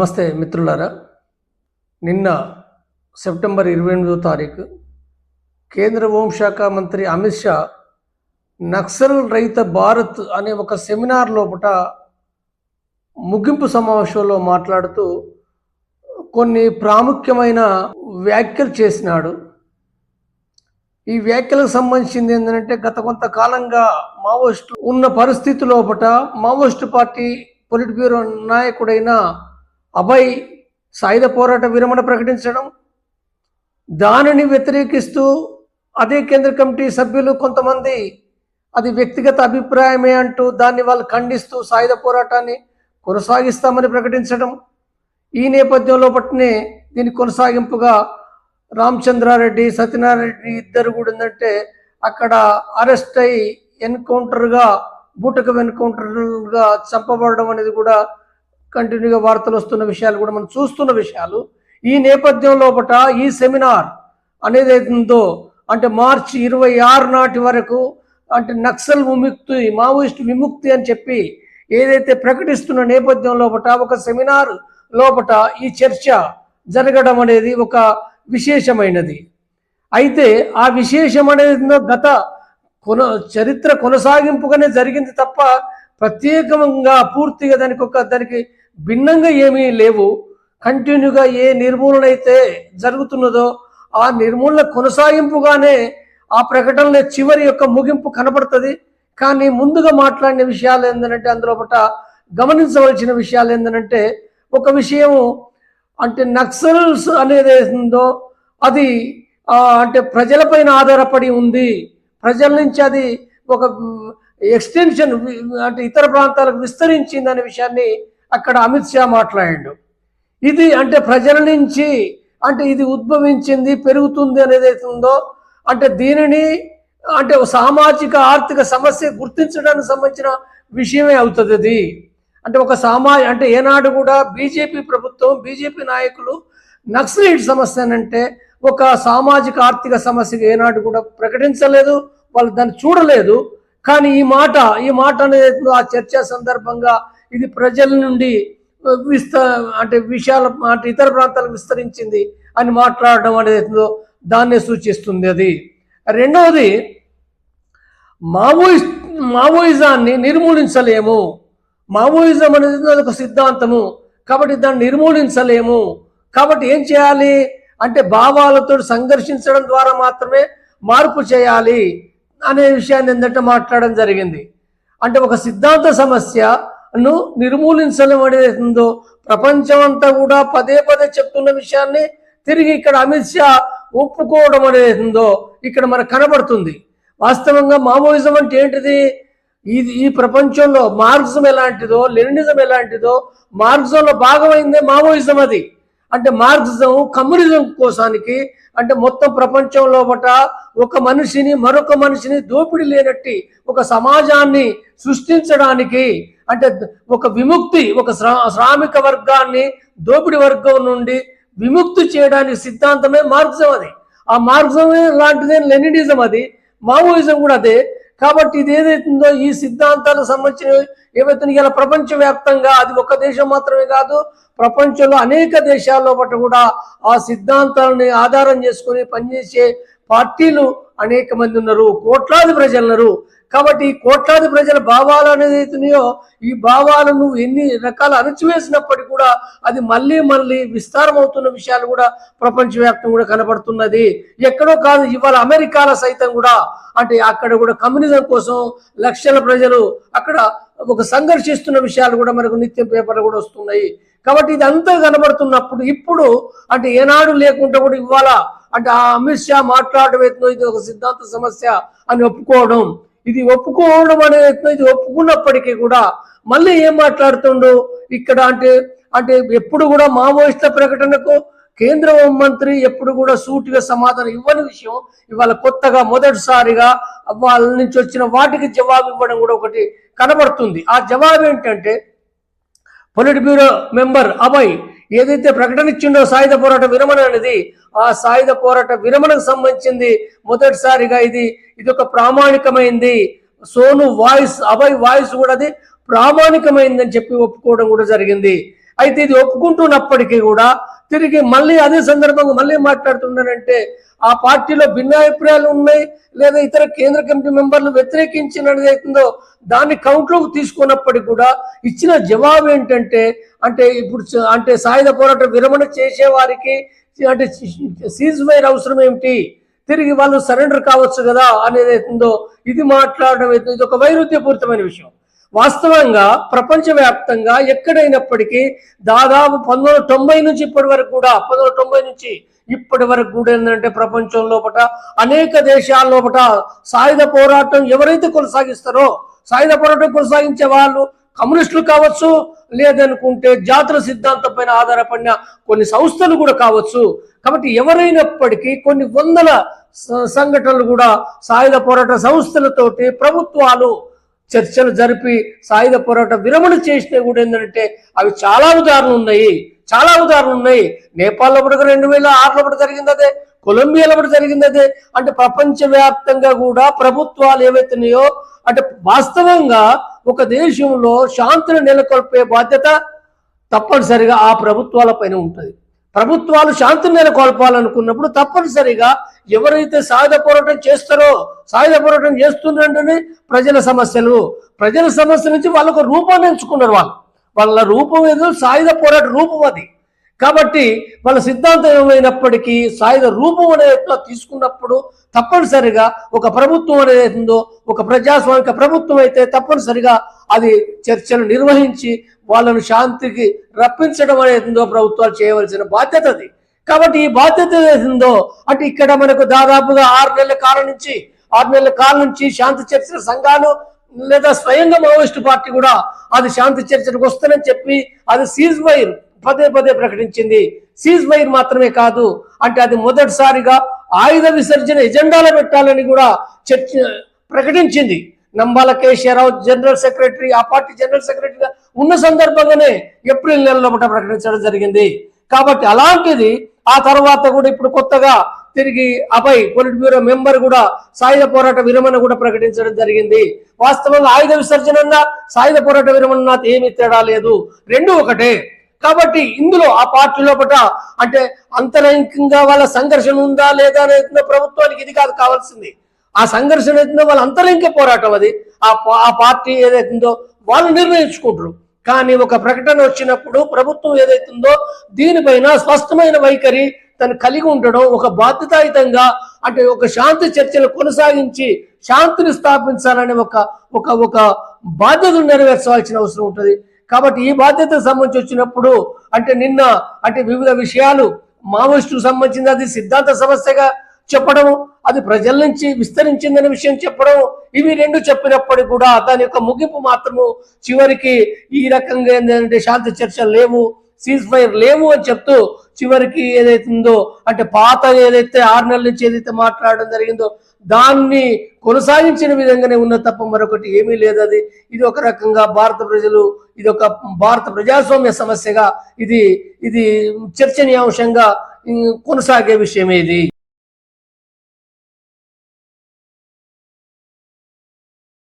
నమస్తే మిత్రులారా. నిన్న సెప్టెంబర్ ఇరవై ఎనిమిదో తారీఖు కేంద్ర హోంశాఖ మంత్రి అమిత్ షా నక్సల్ రహిత భారత్ అనే ఒక సెమినార్ లోపట ముగింపు సమావేశంలో మాట్లాడుతూ కొన్ని ప్రాముఖ్యమైన వ్యాఖ్యలు చేసినాడు. ఈ వ్యాఖ్యలకు సంబంధించింది ఏంటంటే గత కొంతకాలంగా మావోయిస్టు ఉన్న పరిస్థితి లోపట మావోయిస్టు పార్టీ పొలిట్ బ్యూరో నాయకుడైన అభయ్ సాయుధ పోరాట విరమణ ప్రకటించడం దానిని వ్యతిరేకిస్తూ అదే కేంద్ర కమిటీ సభ్యులు కొంతమంది అది వ్యక్తిగత అభిప్రాయమే అంటూ దాన్ని వాళ్ళు ఖండిస్తూ సాయుధ పోరాటాన్ని కొనసాగిస్తామని ప్రకటించడం ఈ నేపథ్యంలో పట్టినే దీని కొనసాగింపుగా రామచంద్రారెడ్డి సత్యనారాయణ రెడ్డి ఇద్దరు కూడా ఏంటంటే అక్కడ అరెస్ట్ అయి ఎన్కౌంటర్గా బూటకం ఎన్కౌంటర్గా చంపబడడం అనేది కూడా కంటిన్యూగా వార్తలు వస్తున్న విషయాలు కూడా మనం చూస్తున్న విషయాలు. ఈ నేపథ్యం లోపల ఈ సెమినార్ అనేది ఉందో అంటే మార్చి ఇరవై ఆరు నాటి వరకు అంటే నక్సల్ విముక్తి మావోయిస్ట్ విముక్తి అని చెప్పి ఏదైతే ప్రకటిస్తున్న నేపథ్యం లోపల ఒక సెమినార్ లోపట ఈ చర్చ జరగడం అనేది ఒక విశేషమైనది. అయితే ఆ విశేషం అనేది గత కొన చరిత్ర కొనసాగింపుగానే జరిగింది తప్ప ప్రత్యేకంగా పూర్తిగా దానికి ఒక దానికి భిన్నంగా ఏమీ లేవు. కంటిన్యూగా ఏ నిర్మూలన అయితే జరుగుతున్నదో ఆ నిర్మూలన కొనసాగింపుగానే ఆ ప్రకటనల చివరి యొక్క ముగింపు కనబడుతుంది కానీ ముందుగా మాట్లాడిన విషయాలు ఏంటంటే అందులో పట గమనించవలసిన విషయాలు ఏంటంటే ఒక విషయం అంటే నక్సల్స్ అనేది ఏందో అది అంటే ప్రజలపైన ఆధారపడి ఉంది. ప్రజల నుంచి అది ఒక ఎక్స్టెన్షన్ అంటే ఇతర ప్రాంతాలకు విస్తరించింది అనే విషయాన్ని అక్కడ అమిత్ షా మాట్లాడాడు. ఇది అంటే ప్రజల నుంచి అంటే ఇది ఉద్భవించింది పెరుగుతుంది అనేది అయితే ఉందో అంటే దీనిని అంటే సామాజిక ఆర్థిక సమస్య గుర్తించడానికి సంబంధించిన విషయమే అవుతుంది అది. అంటే ఒక సామా అంటే ఏనాడు కూడా బీజేపీ ప్రభుత్వం బీజేపీ నాయకులు నక్సలైట్ సమస్య అంటే ఒక సామాజిక ఆర్థిక సమస్యగా ఏనాడు కూడా ప్రకటించలేదు వాళ్ళు దాన్ని చూడలేదు. కానీ ఈ మాట ఈ మాట అనేది ఆ చర్చ సందర్భంగా ఇది ప్రజల నుండి విస్త అంటే విషయాల అంటే ఇతర ప్రాంతాలకు విస్తరించింది అని మాట్లాడడం అనేది దాన్నే సూచిస్తుంది అది. రెండవది మావోయిస్ మావోయిజాన్ని నిర్మూలించలేము. మావోయిజం అనేది ఒక సిద్ధాంతము. కాబట్టి దాన్ని నిర్మూలించలేము. కాబట్టి ఏం చేయాలి? అంటే భావాలతో సంఘర్షించడం ద్వారా మాత్రమే మార్పు చేయాలి అనే విషయాన్ని ఏంటంటే మాట్లాడడం జరిగింది. అంటే ఒక సిద్ధాంత సమస్య నిర్మూలించడం అనేది ప్రపంచం అంతా కూడా పదే పదే చెప్తున్న విషయాన్ని తిరిగి ఇక్కడ అమిత్ షా ఒప్పుకోవడం అనేది ఇక్కడ మనకు కనబడుతుంది. వాస్తవంగా మామోయిజం అంటే ఏంటిది? ఇది ఈ ప్రపంచంలో మార్క్సిజం ఎలాంటిదో లెనినిజం ఎలాంటిదో మార్క్సిజంలో భాగమైందే మావోయిజం అది. అంటే మార్క్సిజం కమ్యూనిజం కోసానికి అంటే మొత్తం ప్రపంచంలో బట ఒక మనిషిని మరొక మనిషిని దోపిడీ లేనట్టి ఒక సమాజాన్ని సృష్టించడానికి అంటే ఒక విముక్తి ఒక శ్రా శ్రామిక వర్గాన్ని దోపిడీ వర్గం నుండి విముక్తి చేయడానికి సిద్ధాంతమే మార్క్సిజం అది. ఆ మార్క్సిజమే లాంటిదే లెనినిజం అది మావోయిజం కూడా అదే. కాబట్టి ఇది ఏదైతుందో ఈ సిద్ధాంతాలకు సంబంధించిన ఏవైతే ఇలా ప్రపంచవ్యాప్తంగా అది ఒక దేశం మాత్రమే కాదు ప్రపంచంలో అనేక దేశాల్లో బట్టి కూడా ఆ సిద్ధాంతాలని ఆధారం చేసుకుని పనిచేసే పార్టీలు అనేక మంది ఉన్నారు కోట్లాది ప్రజలు ఉన్నారు కాబట్టి కోట్లాది ప్రజల భావాలు అనేది అవుతున్నాయో ఈ భావాలను ఎన్ని రకాల అణచివేసినప్పటికీ కూడా అది మళ్ళీ మళ్ళీ విస్తారం అవుతున్న విషయాలు కూడా ప్రపంచవ్యాప్తం కూడా కనబడుతున్నది. ఎక్కడో కాదు ఇవాళ అమెరికాలో సైతం కూడా అంటే అక్కడ కూడా కమ్యూనిజం కోసం లక్షల ప్రజలు అక్కడ ఒక సంఘర్షిస్తున్న విషయాలు కూడా మనకు నిత్యం పేపర్లు కూడా వస్తున్నాయి. కాబట్టి ఇదంతా కనబడుతున్నప్పుడు ఇప్పుడు అంటే ఏనాడు లేకుండా కూడా ఇవాళ అంటే ఆ అమిత్ షా మాట్లాడటం ఇది ఒక సిద్ధాంత సమస్య అని ఒప్పుకోవడం ఇది ఒప్పుకోవడం అనేది ఇది ఒప్పుకున్నప్పటికీ కూడా మళ్ళీ ఏం మాట్లాడుతుండు? ఇక్కడ అంటే అంటే ఎప్పుడు కూడా మావోయిస్టుల ప్రకటనకు కేంద్ర హోంమంత్రి ఎప్పుడు కూడా సూటిగా సమాధానం ఇవ్వని విషయం ఇవాళ కొత్తగా మొదటిసారిగా వాళ్ళ నుంచి వచ్చిన వాటికి జవాబు ఇవ్వడం కూడా ఒకటి కనబడుతుంది. ఆ జవాబు ఏంటంటే పొలిట్ బ్యూరో మెంబర్ అభయ్ ఏదైతే ప్రకటన ఇచ్చిండో సాయుధ పోరాట విరమణ అనేది ఆ సాయుధ పోరాట విరమణకు సంబంధించింది మొదటిసారిగా ఇది ఇది ఒక ప్రామాణికమైంది. సోను వాయిస్ అభయ్ వాయిస్ కూడా అది ప్రామాణికమైందని చెప్పి ఒప్పుకోవడం కూడా జరిగింది. అయితే ఇది ఒప్పుకుంటున్నప్పటికీ కూడా తిరిగి మళ్ళీ అదే సందర్భంగా మళ్ళీ మాట్లాడుతున్నానంటే ఆ పార్టీలో భిన్నాభిప్రాయాలు ఉన్నాయి లేదా ఇతర కేంద్ర కమిటీ మెంబర్లు వ్యతిరేకించినది అవుతుందో దాన్ని కౌంట్లోకి తీసుకున్నప్పటికీ కూడా ఇచ్చిన జవాబు ఏంటంటే అంటే ఇప్పుడు అంటే సాయుధ పోరాట విరమణ చేసేవారికి అంటే సీజ్ ఫైర్ అవసరం ఏమిటి? తిరిగి వాళ్ళు సరెండర్ కావచ్చు కదా అనేది అవుతుందో ఇది మాట్లాడడం అవుతుంది ఇది ఒక వైరుధ్యపూరితమైన విషయం. వాస్తవంగా ప్రపంచవ్యాప్తంగా ఎక్కడైనప్పటికీ దాదాపు పంతొమ్మిది తొంభై నుంచి ఇప్పటి వరకు కూడా పంతొమ్మిది తొంభై నుంచి ఇప్పటి వరకు కూడా ఏంటంటే ప్రపంచం లోపల అనేక దేశాల లోపట సాయుధ పోరాటం ఎవరైతే కొనసాగిస్తారో సాయుధ పోరాటం కొనసాగించే వాళ్ళు కమ్యూనిస్టులు కావచ్చు లేదనుకుంటే జాతుల సిద్ధాంతం పైన ఆధారపడిన కొన్ని సంస్థలు కూడా కావచ్చు. కాబట్టి ఎవరైనప్పటికీ కొన్ని వందల స- సంఘటనలు కూడా సాయుధ పోరాట సంస్థలతోటి ప్రభుత్వాలు చర్చలు జరిపి సాయుధ పోరాట విరమణ చేస్తే కూడా ఏంటంటే అవి చాలా ఉదాహరణలు ఉన్నాయి. చాలా ఉదాహరణలు ఉన్నాయి. నేపాల్లో కూడా రెండు వేల ఆరులో కూడా జరిగింది అదే. కొలంబియాలో కూడా జరిగింది అదే. అంటే ప్రపంచవ్యాప్తంగా కూడా ప్రభుత్వాలు ఏవైతున్నాయో అంటే వాస్తవంగా ఒక దేశంలో శాంతిని నెలకొల్పే బాధ్యత తప్పనిసరిగా ఆ ప్రభుత్వాల పైన ఉంటుంది. ప్రభుత్వాలు శాంతిని నెలకొల్పాలనుకున్నప్పుడు తప్పనిసరిగా ఎవరైతే సాయుధ పోరాటం చేస్తారో సాయుధ పోరాటం చేస్తున్నట్టునే ప్రజల సమస్యలు. ప్రజల సమస్య నుంచి వాళ్ళకు రూపాన్ని ఎంచుకున్నారు వాళ్ళు. వాళ్ళ రూపం ఏదో సాయుధ పోరాట రూపం అది. కాబట్టి వాళ్ళ సిద్ధాంతం ఏమైనప్పటికీ సాయుధ రూపం అనేది తీసుకున్నప్పుడు తప్పనిసరిగా ఒక ప్రభుత్వం అనేది ఉందో ఒక ప్రజాస్వామిక ప్రభుత్వం అయితే తప్పనిసరిగా అది చర్చలు నిర్వహించి వాళ్ళను శాంతికి రప్పించడం అనేది ఉందో ప్రభుత్వాలు చేయవలసిన బాధ్యత అది. కాబట్టి ఈ బాధ్యత ఏది ఉందో అంటే ఇక్కడ మనకు దాదాపుగా ఆరు నెలల కాలం నుంచి ఆరు నెలల కాలం నుంచి శాంతి చర్చల సంఘాలు లేదా స్వయంగా మావోయిస్టు పార్టీ కూడా అది శాంతి చర్చలకు వస్తానని చెప్పి అది సీజ్ వైర్ పదే పదే ప్రకటించింది. సీజ్ వైర్ మాత్రమే కాదు అంటే అది మొదటిసారిగా ఆయుధ విసర్జన ఎజెండాలో పెట్టాలని కూడా చర్చ ప్రకటించింది. నంబాల కేశవరావు జనరల్ సెక్రటరీ ఆ పార్టీ జనరల్ సెక్రటరీగా ఉన్న సందర్భంగానే ఏప్రిల్ నెలలో ఒకటి ప్రకటించడం జరిగింది. కాబట్టి అలాంటిది ఆ తర్వాత కూడా ఇప్పుడు కొత్తగా తిరిగి అభయ్ పొలిట్ బ్యూరో మెంబర్ కూడా సాయుధ పోరాట విరమణ కూడా ప్రకటించడం జరిగింది. వాస్తవంగా ఆయుధ విసర్జన సాయుధ పోరాట విరమణ ఏమీ తేడా లేదు. రెండు ఒకటే. కాబట్టి ఇందులో ఆ పార్టీ లోపల అంటే అంతరంగికంగా వాళ్ళ సంఘర్షణ ఉందా లేదా అనేది ప్రభుత్వానికి ఇది కాదు కావాల్సింది. ఆ సంఘర్షణ అవుతుందో వాళ్ళ అంతరంగిక పోరాటం అది. ఆ ఆ పార్టీ ఏదైతుందో వాళ్ళు నిర్ణయించుకుంటారు. కానీ ఒక ప్రకటన వచ్చినప్పుడు ప్రభుత్వం ఏదైతుందో దీనిపైన స్పష్టమైన వైఖరి తను కలిగి ఉండడం ఒక బాధ్యతాయుతంగా అంటే ఒక శాంతి చర్చలు కొనసాగించి శాంతిని స్థాపించాలనే ఒక ఒక ఒక బాధ్యతను నెరవేర్చవలసిన అవసరం ఉంటుంది. కాబట్టి ఈ బాధ్యతకు సంబంధించి వచ్చినప్పుడు అంటే నిన్న అంటే వివిధ విషయాలు మావోయిస్టుకు సంబంధించింది అది సిద్ధాంత సమస్యగా చెప్పడం అది ప్రజల నుంచి విస్తరించిందనే విషయం చెప్పడం ఇవి రెండు చెప్పినప్పటికీ కూడా దాని యొక్క ముగింపు మాత్రము చివరికి ఈ రకంగా ఏంటంటే శాంతి చర్చలు లేవు. సీజ్ ఫైర్ లేవు అని చెప్తూ చివరికి ఏదైతుందో అంటే పాత ఏదైతే ఆరు నెలల నుంచి ఏదైతే మాట్లాడడం జరిగిందో దాన్ని కొనసాగించిన విధంగానే ఉన్న తప్ప మరొకటి ఏమీ లేదు అది. ఇది ఒక రకంగా భారత ప్రజలు ఇది ఒక భారత ప్రజాస్వామ్య సమస్యగా ఇది ఇది చర్చనీయాంశంగా కొనసాగే విషయం ఇది.